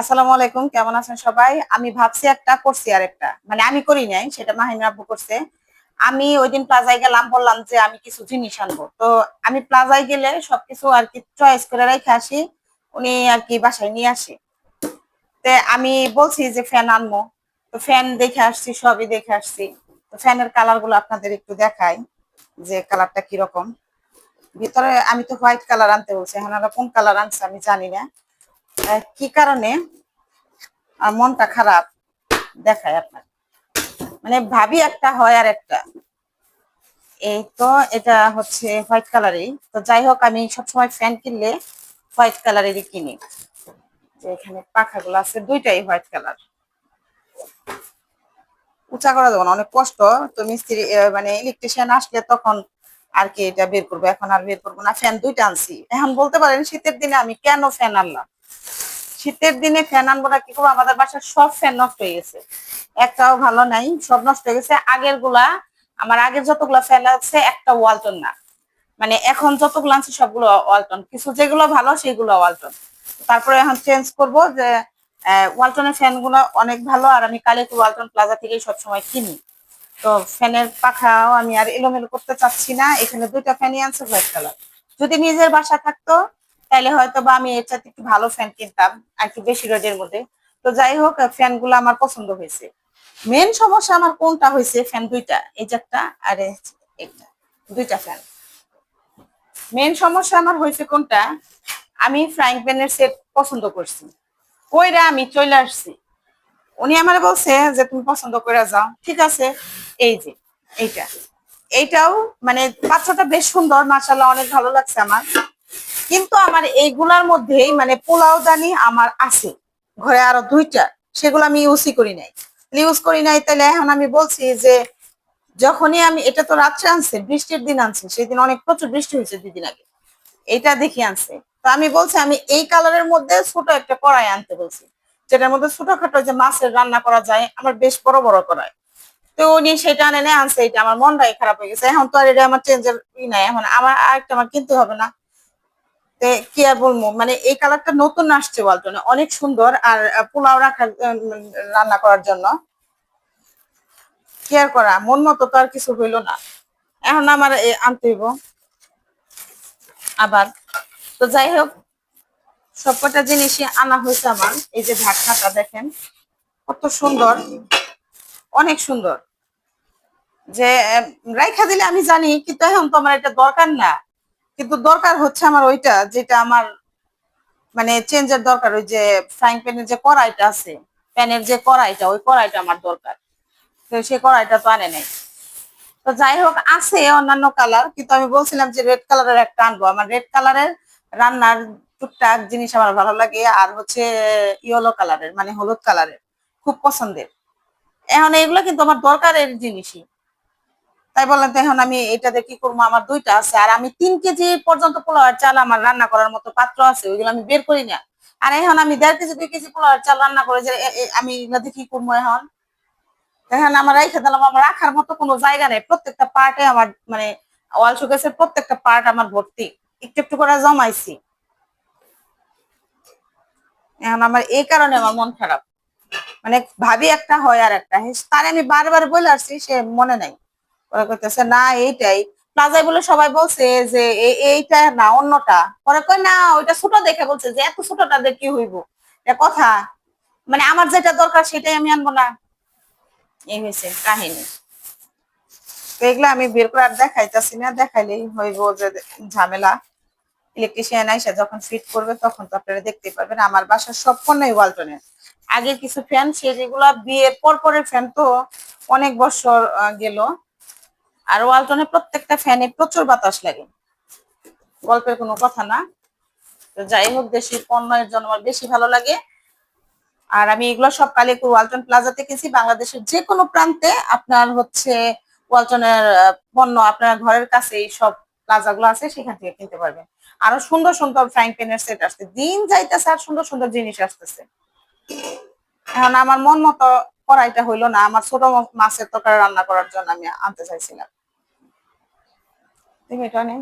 আসসালামু আলাইকুম, কেমন আছেন সবাই? আমি ভাবছি একটা, করছি আর একটা মানে আমি করি নাই, সেটা মাহিনা আব্বু করছে। আমি ওই দিন প্লাজায় গেলাম, বললাম যে আমি কিছু জিনিস আনব। তো আমি প্লাজায় গেলে সবকিছু আর কি চয়েস করে রেখে আসি, উনি আর কি বাসায় নিয়ে আসে। তে আমি বলছি যে ফ্যান আনব। তো ফ্যান দেখে আসছি, সবই দেখে আসছি। তো ফ্যানের কালারগুলো আপনাদের একটু দেখাই, যে কালারটা কীরকম। ভিতরে আমি তো হোয়াইট কালার আনতে বলছি, এখন কোন কালার আনছে আমি জানি না। কি কারণে? মনটা খারাপ? দেখায় আপনার। মানে ভাবি একটা, হয় আর একটা। এই তো, এটা হচ্ছে হোয়াইট কালারই তো যাই হোক, আমি সবসময় ফ্যান কিনলে হোয়াইট কালারেরই কিনি। যে এখানে পাখাগুলো আছে, দুইটাই হোয়াইট কালার। উঁচা করা যাবে না, অনেক কষ্ট। তো মিস্ত্রি মানে ইলেকট্রিশিয়ান আসলে তখন আর কি এটা বের করব, এখন আর বের করব না। ফ্যান দুইটা আনছি। এখন বলতে পারেন, শীতের দিনে আমি কেন ফ্যান আনলাম? শীতের দিনে ফ্যান আনব না, কি করব? আমাদের বাসার সব ফ্যান নষ্ট হয়ে গেছে। একটাও ভালো নাই, সব নষ্ট হয়ে গেছে। আগেরগুলা আমার আগের যতগুলা ফ্যান আছে, একটা ওয়ালটন না। মানে এখন যতগুলো আনছি, সবগুলো ওয়ালটন। কিছু যেগুলো ভালো, সেগুলো ওয়ালটন। তারপরে এখন চেঞ্জ করব যে ওয়ালটনের ফ্যানগুলো অনেক ভালো, আর আমি কালিপুর ওয়ালটন প্লাজা থেকেই সবসময় কিনি। তো ফ্যানের পাখাও আমি আর এলোমেলো করতে চাচ্ছি না। এখানে দুইটা ফ্যানই আনছে, হোয়াইট কালার। যদি নিজের বাসা থাকতো তাহলে হয়তো বা আমি এর একটু ভালো ফ্যান কিনতাম, আর একটু বেশি রোদের মধ্যে। তো যাই হোক ফ্যানগুলো আমার পছন্দ হয়েছে। মেন সমস্যা আমার কোনটা হয়েছে? ফ্যান দুইটা, এই যে একটা আর দুইটা ফ্যান মেন সমস্যা আমার হয়েছে কোনটা? আমি ফ্রাইং প্যানের সেট পছন্দ করছি। কইরা আমি চলে আসছি। উনি আমার বলছে যে, তুমি পছন্দ করে যাও। ঠিক আছে, এই যে, এইটা। এইটাও মানে পাত্রটা বেশ সুন্দর মাসাল্লাহ অনেক ভালো লাগছে আমার। কিন্তু আমার এইগুলার মধ্যেই মানে পোলাও দানি আমার আছে। ঘরে আরও দুইটা, সেগুলো আমি ইউজই করি নাই। ইউজ করি নাই তাহলে এখন আমি বলছি যে, যখনই আমি এটা তো রাত্রে আনছে, বৃষ্টির দিন আনছে, সেদিন অনেক প্রচুর বৃষ্টি হয়েছে দুদিন আগে। এইটা দেখি আনছে। তো আমি বলছি, আমি এই কালারের মধ্যে ছোট একটা কড়াই আনতে বলছি, যেটার মধ্যে ছোটখাটো যে মাছের রান্না করা যায়, আমার বেশ বড় বড় কড়াই। তো উনি সেটা আনে আনছে, এটা আমার মনটাই খারাপ হয়ে গেছে। এখন তো আর এটা আমার চেঞ্জের ই নাই, এখন আমার আরেকটা আমার কিনতে হবে না। কি আর বলব? মানে এই কালারটা নতুন আসছে ওয়ালটনে অনেক সুন্দর আর পোলাও রাখার রান্না করার জন্য। কি আর করা? মন মতো তো আর কিছু হইল না। এখন আমার আনতে হইব। আবার। তো যাই হোক, সবকটা জিনিসই আনা হয়েছে আমার। এই যে ঢাকনাটা দেখেন, কত সুন্দর। অনেক সুন্দর। যে রাইখা দিলে আমি জানি, কিন্তু এখন তো আমার এটা দরকার না। কিন্তু দরকার হচ্ছে আমার ওইটা, যেটা আমার মানে চেঞ্জের দরকার, ওই যে ফ্রাইং প্যানের যে কড়াইটা আছে, প্যানের যে কড়াইটা, ওই কড়াইটা আমার দরকার। তো সেই কড়াইটা তো আনে নাই। তো যাই হোক, আছে অন্যান্য কালার কিন্তু আমি বলছিলাম যে রেড কালারের একটা আনব। আমার রেড কালারের রান্নার টুকটাক জিনিস আমার ভালো লাগে, আর হচ্ছে ইয়েলো কালারের মানে হলুদ কালারের খুব পছন্দের। এখন এগুলো কিন্তু আমার দরকারের জিনিসই। তাই বললাম এখন আমি এটাতে কি করব? আমার দুইটা আছে। আর আমি তিন কেজি পর্যন্ত পোলাওয়ার চাল আমার রান্না করার মতো পাত্র আছে, ওইগুলো আমি বের করি না। আর এখন আমি দেড় কেজি, দুই কেজি পোলাওয়ার চাল রান্না করে যে আমি এগুলাতে কি করব এখন? এখন আমার রেখে দিলাম, আমার রাখার মতো কোনো জায়গা নেই। প্রত্যেকটা পার্টে আমার মানে ওয়াল শোকেসের প্রত্যেকটা পার্ট আমার ভর্তি। একটু একটু করে জমাইছি। এখন আমার এই কারণে আমার মন খারাপ। মানে ভাবি একটা হয় আর একটা। তার আমি বারবার বলে আসছি, সে মনে নাই। ওরা করতেছে, না, এইটাই। প্লাজায় বলে সবাই বলছে যে এইটা না, অন্যটা। পরে কই না, ওইটা ছোট দেখে বলছে যে, এত ছোটটা দিয়ে কি হইব? এটা কথা। মানে আমার যেটা দরকার সেটাই আমি আনব না। এই হয়েছে কাহিনী। এগুলো আমি বের করে আর দেখাইতেছি না, দেখাইলেই হইব যে, ঝামেলা। ইলেকট্রিশিয়ান আইসা যখন ফিট করবে, তখন তো আপনারা দেখতে পারবেন, আমার বাসার সব পণ্যই ওয়ালটনের আগের কিছু ফ্যান সে সেগুলা বিয়ের পর পরের ফ্যান তো অনেক বছর গেল। আর ওয়ালটনের প্রত্যেকটা ফ্যানে প্রচুর বাতাস লাগে। গল্পের কোনো কথা না। তো যাই হোক, দেশি পণ্যের জন্য আমার বেশি ভালো লাগে। আর আমি এগুলো সব কালিপুর ওয়ালটন প্লাজাতে কিনছি। বাংলাদেশের যে কোনো প্রান্তে আপনার হচ্ছে ওয়ালটনের পণ্য আপনার ঘরের কাছে এই সব প্লাজা গুলো আছে, সেখান থেকে কিনতে পারবেন। আরও সুন্দর সুন্দর ফ্রাইং প্যানের সেট আসছে। দিন যাইতেছে আর সুন্দর সুন্দর জিনিস আসতেছে। এখন আমার মন মতো কড়াইটা হইল না। আমার ছোট মাছের তরকারি রান্না করার জন্য আমি আনতে চাইছিলাম। তুমি এটা নেই